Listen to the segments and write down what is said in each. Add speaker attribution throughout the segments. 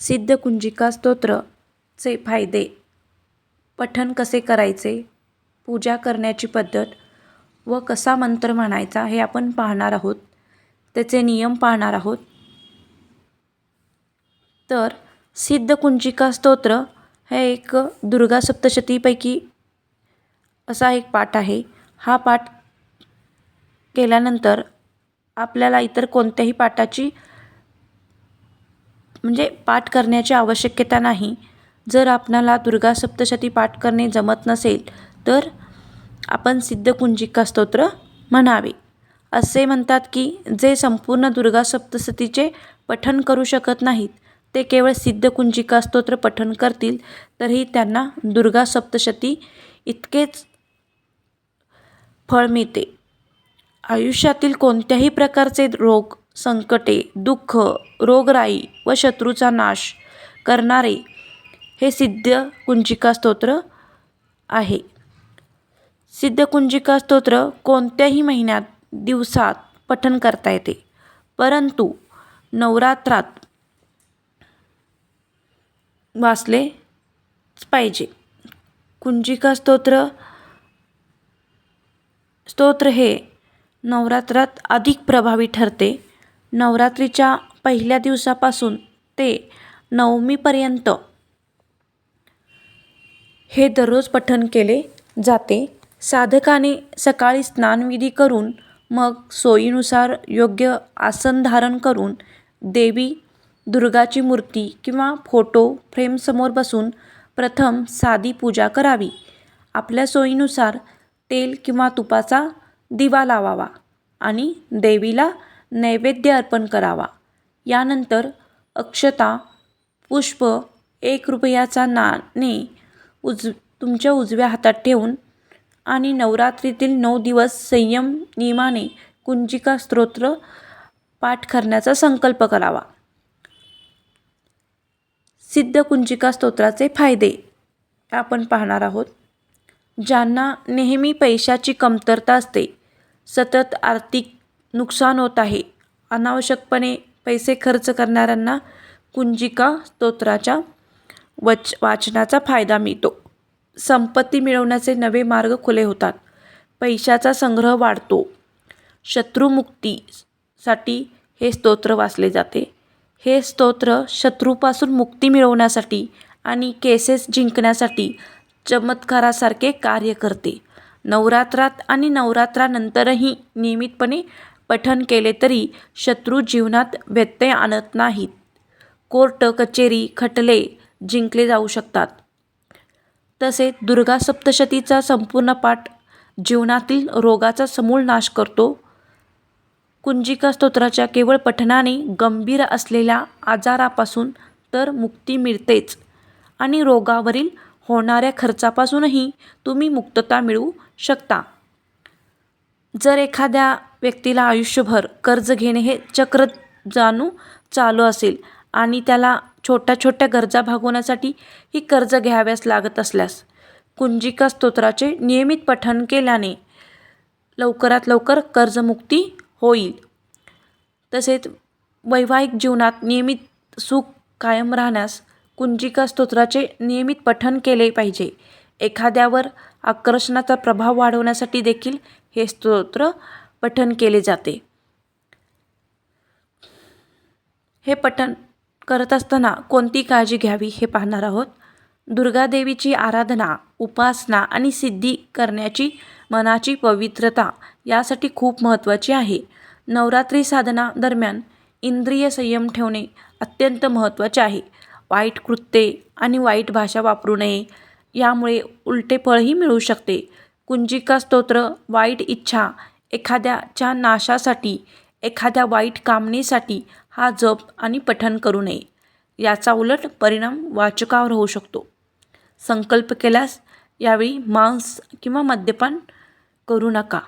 Speaker 1: सिद्धकुंजिका स्तोत्रचे फायदे. पठण कसे करायचे? पूजा करण्याची पद्धत व कसा मंत्र म्हणायचा हे आपण पाहणार आहोत. त्याचे नियम पाहणार आहोत. तर सिद्धकुंजिका स्तोत्र हे एक दुर्गा सप्तशतीपैकी असा एक पाठ आहे. हा पाठ केल्यानंतर आपल्याला इतर कोणत्याही पाठाची म्हणजे पाठ करण्याची आवश्यकता नाही. जर आपणाला दुर्गा सप्तशती पाठ करणे जमत नसेल तर आपण सिद्धकुंजिका स्तोत्र म्हणावे. असे म्हणतात की जे संपूर्ण दुर्गा सप्तशतीचे पठण करू शकत नाहीत ते केवळ सिद्धकुंजिका स्तोत्र पठण करतील तरीही त्यांना दुर्गा सप्तशती इतकेच फळ मिळते. आयुष्यातील कोणत्याही प्रकारचे रोग संकटे दुःख रोगराई व शत्रूचा नाश करणारे हे सिद्धकुंजिका स्तोत्र आहे. सिद्धकुंजिका स्तोत्र कोणत्याही महिन्यात दिवसात पठण करता येते. परंतु नवरात्रात वाचलेच पाहिजे. कुंजिका स्तोत्र स्तोत्र हे नवरात्रात अधिक प्रभावी ठरते. नवरात्रीच्या पहिल्या दिवसापासून ते नवमीपर्यंत. हे दररोज पठण केले जाते. साधकाने सकाळी स्नानविधी करून मग सोयीनुसार योग्य आसन धारण करून देवी दुर्गाची मूर्ती किंवा फोटो फ्रेमसमोर बसून प्रथम साधी पूजा करावी. आपल्या सोयीनुसार तेल किंवा तुपाचा दिवा लावावा आणि देवीला नैवेद्य अर्पण करावा. यानंतर अक्षता पुष्प एक रुपयाचा नाणे उज तुमच्या उजव्या हातात ठेवून आणि नवरात्रीतील नऊ दिवस संयम नियमाने कुंजिका स्तोत्र पाठ करण्याचा संकल्प करावा. सिद्ध कुंजिका स्तोत्राचे फायदे आपण पाहणार आहोत. ज्यांना नेहमी पैशाची कमतरता असते सतत आर्थिक नुकसान होत आहे. अनावश्यकपणे पैसे खर्च करणाऱ्यांना कुंजिका स्तोत्राच्या वच वाचनाचा फायदा मिळतो. संपत्ती मिळवण्याचे नवे मार्ग खुले होतात. पैशाचा संग्रह वाढतो. शत्रुमुक्तीसाठी हे स्तोत्र वाचले जाते. हे स्तोत्र शत्रूपासून मुक्ती मिळवण्यासाठी आणि केसेस जिंकण्यासाठी चमत्कारासारखे कार्य करते. नवरात्रात आणि नवरात्रानंतरही नियमितपणे पठण केले तरी शत्रू जीवनात व्यत्यय आणत नाहीत. कोर्ट कचेरी खटले जिंकले जाऊ शकतात. तसेच दुर्गा सप्तशतीचा संपूर्ण पाठ जीवनातील रोगाचा समूळ नाश करतो. कुंजिका स्तोत्राच्या केवळ पठणाने गंभीर असलेल्या आजारापासून तर मुक्ती मिळतेच आणि रोगावरील होणाऱ्या खर्चापासूनही तुम्ही मुक्तता मिळवू शकता. जर एखाद्या व्यक्तीला आयुष्यभर कर्ज घेणे हे चक्र जाणू चालू असेल आणि त्याला छोट्या छोट्या गरजा भागवण्यासाठी ही कर्ज घ्याव्यास लागत असल्यास कुंजिका स्तोत्राचे नियमित पठण केल्याने लवकरात लवकर कर्जमुक्ती होईल. तसेच वैवाहिक जीवनात नियमित सुख कायम राहण्यास कुंजिका स्तोत्राचे नियमित पठण केले पाहिजे. एखाद्यावर आकर्षणाचा प्रभाव वाढवण्यासाठी देखील हे स्तोत्र पठन केले जाते. हे पठन करत असताना कोणती काळजी घ्यावी हे पाहणार आहोत. दुर्गादेवीची आराधना उपासना आणि सिद्धी करण्याची मनाची पवित्रता यासाठी खूप महत्त्वाची आहे. नवरात्री साधना दरम्यान इंद्रिय संयम ठेवणे अत्यंत महत्त्वाचे आहे. वाईट कृत्ये आणि वाईट भाषा वापरू नये यामुळे उलटे फळही मिळू शकते. कुंजिका स्तोत्र वाईट इच्छा एखाद्याच्या नाशासाठी एखाद्या वाईट कामनेसाठी हा जप आणि पठन करू नये. याचा उलट परिणाम वाचकावर होऊ शकतो. संकल्प केल्यास यावेळी मांस किंवा मद्यपान करू नका.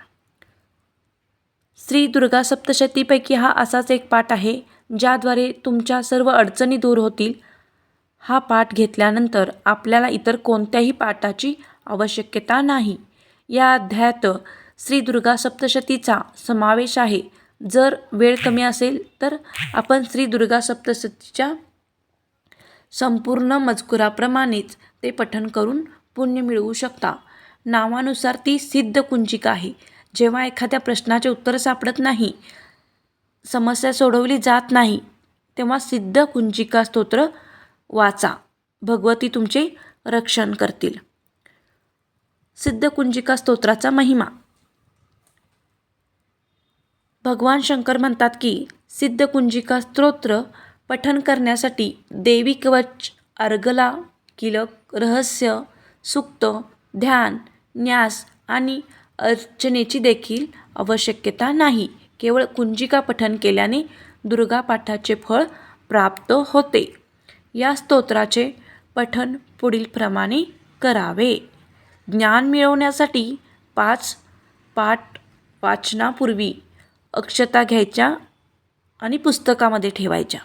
Speaker 1: श्री दुर्गा सप्तशतीपैकी हा असाच एक पाठ आहे ज्याद्वारे तुमच्या सर्व अडचणी दूर होतील. हा पाठ घेतल्यानंतर आपल्याला इतर कोणत्याही पाठाची आवश्यकता नाही. या अध्यायात श्री दुर्गा सप्तशतीचा समावेश आहे. जर वेळ कमी असेल तर आपण श्री दुर्गा सप्तशतीच्या संपूर्ण मजकुराप्रमाणेच ते पठन करून पुण्य मिळवू शकता. नावानुसार ती सिद्ध कुंजिका आहे. जेव्हा एखाद्या प्रश्नाचे उत्तर सापडत नाही समस्या सोडवली जात नाही तेव्हा सिद्ध कुंजिका स्तोत्र वाचा. भगवती तुमचे रक्षण करतील. सिद्ध कुंजिका स्तोत्राचा महिमा. भगवान शंकर म्हणतात की सिद्ध कुंजिका स्तोत्र पठन करण्यासाठी देवी कवच अर्गला किलक रहस्य सुक्त ध्यान न्यास आणि अर्चनेची देखील आवश्यकता नाही. केवळ कुंजिका पठन केल्याने दुर्गा पाठाचे फळ प्राप्त होते. या स्तोत्राचे पठन पुढीलप्रमाणे करावे. ज्ञान मिळवण्यासाठी पाच पाठ वाचनापूर्वी अक्षता घ्यायच्या आणि पुस्तकामध्ये ठेवायच्या.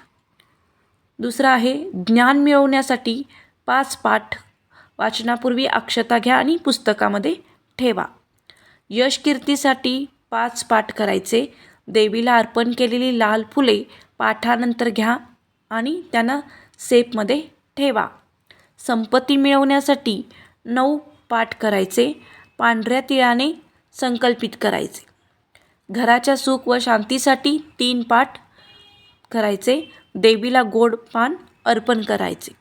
Speaker 1: दुसरं आहे ज्ञान मिळवण्यासाठी पाच पाठ वाचनापूर्वी अक्षता घ्या आणि पुस्तकामध्ये ठेवा. यश कीर्तीसाठी पाच पाठ करायचे. देवीला अर्पण केलेली लाल फुले पाठानंतर घ्या आणि त्यांना सेपमध्ये ठेवा. संपत्ती मिळवण्यासाठी नऊ पाठ करायचे पांढऱ्या तिळाने संकल्पित करायचे. घराच्या सुख व शांतीसाठी तीन पाठ करायचे. देवीला गोड पान अर्पण करायचे.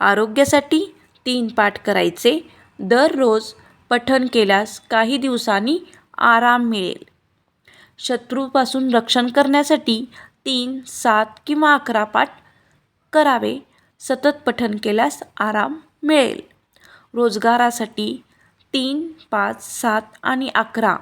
Speaker 1: आरोग्यासाठी तीन पाठ करायचे. दररोज पठण केल्यास काही दिवसांनी आराम मिळेल. शत्रूपासून रक्षण करण्यासाठी तीन सात किंवा अकरा पाठ करावे. सतत पठण केल्यास आराम मिळेल. रोजगारासाठी तीन पाच सात आणि अकरा.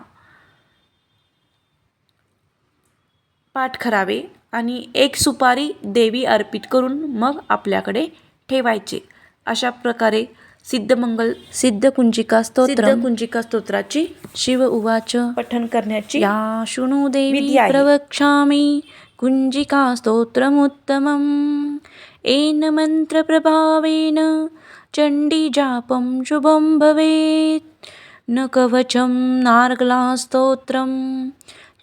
Speaker 1: पाठ करावे आणि एक सुपारी देवी अर्पित करून मग आपल्याकडे ठेवायचे. अशा प्रकारे सिद्धमंगल सिद्ध कुंजिका स्तोत्र सिद्ध कुंजिका स्तोत्राची शिव उवाच पठन करण्याची या शृणु देवी प्रवक्ष्यामि. कुंजिका स्तोत्रमुत्तमम्. येन मन्त्रप्रभावेन चण्डीजापं शुभं भवेत्। न कवचं नार्गलास्तोत्रं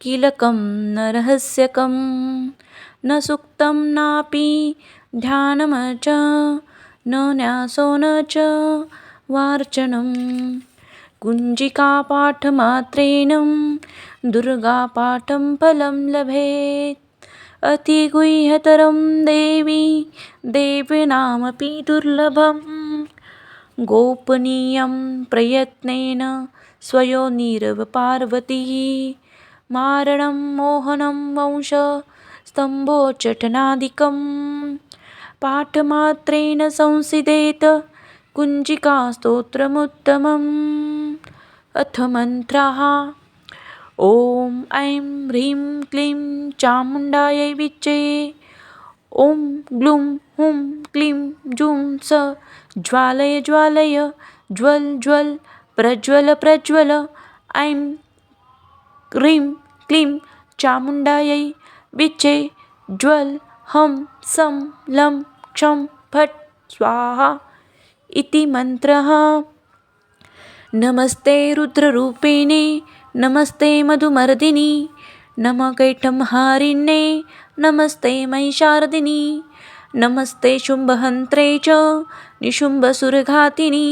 Speaker 1: कीलकं न रहस्यकं न सुक्तं नापि ध्यानम च न न्यासो न च वार्चनं। कुञ्जिकापाठमात्रेण दुर्गापाठं फलं लभेत्। अतिगुह्यतरं देवी देवीनामपि दुर्लभम्। गोपनीयं प्रयत्नेन स्वयोनिरव पार्वती। मारणं मोहनं वंश स्तम्भोच्चटनादिकं पाठमात्रेण संसिदेत कुञ्जिकास्तोत्रमुत्तमम् अथ मन्त्राः। ॐ ऐं ह्रीं क्लीं चामुण्डायै विच्चे ॐ ग्लुं हुम क्लीं जुं स ज्वालय ज्वालय ज्वल ज्वल प्रज्वल प्रज्वल ऐं क्रीं क्लीं चामुण्डायै विच्चे ज्वल हं सं लं क्षं फट् स्वाहा इति मन्त्रः। नमस्ते रुद्ररूपिणे नमस्ते मधुमर्दिनी नमकैठं हारिण्ये नमस्ते महिषार्दिनी नमस्ते शुम्भहन्त्रे च निशुम्भसुरघातिनी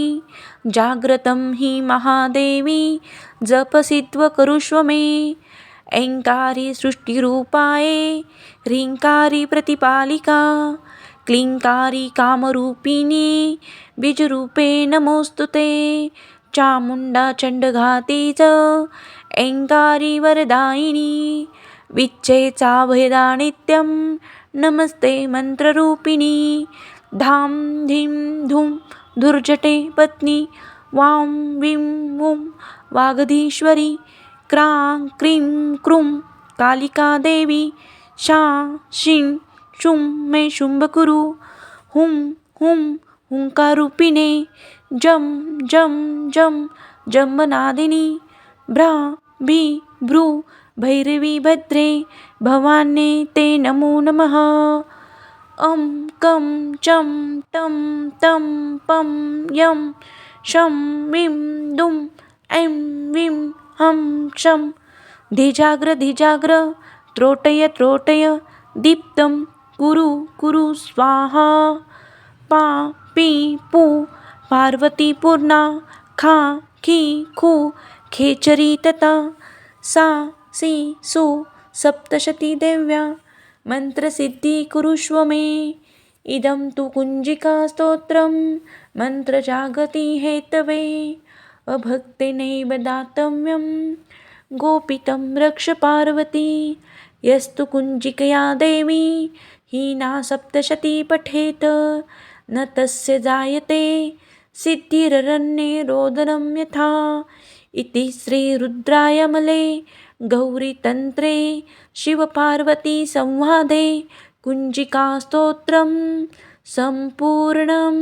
Speaker 1: जाग्रतं हि महादेवी जपसित्व करुष्व मे ऐङ्कारी सृष्टिरूपाये ह्रीङ्कारी प्रतिपालिका क्लीङ्कारी कामरूपिणी बीजरूपे नमोऽस्तु ते चामुण्डा च ऐङ्कारी वरदायिनी विच्चेचा नित्यं नमस्ते मन्त्ररूपिणी। धां धीं धूं धुर्जटे पत्नी। वां विं वुं वागधीश्वरी। क्रां क्रीं क्रूं कालिका देवी। शा शिं शुं मे शुम्भकुरु। हुं हुं हुङ्कारूपिणे जं जं जं जम्बनादिनी। भ्रा भी भ्रू भैरवी भद्रे भवाने ते नमो नमः। अं कं चं टं तं पं यं शं विं दुं ऐं विं हं क्षं धिजाग्र धिजाग्र त्रोटय त्रोटय दीप्तं कुरु कुरु स्वाहा। पा पी पू पार्वती पूर्णा खा खी खू खेचरी तता सा सी सु सप्तशती देव्या। मंत्रसिद्धी कुरुष्व मे। इदं तु कुञ्जिका स्तोत्रं। मन्त्रजागति हेतवे। अभक्तेनैव दातव्यं। गोपितं रक्ष पार्वती। यस्तु कुञ्जिकया देवी। हीना सप्तशती पठेत। न तस्य जायते। सिद्धिररण्ये रोदनं यथा। इति श्रीरुद्रायमले। गौरीतन्त्रे शिवपार्वतीसंवादे कुञ्जिकास्तोत्रं सम्पूर्णम्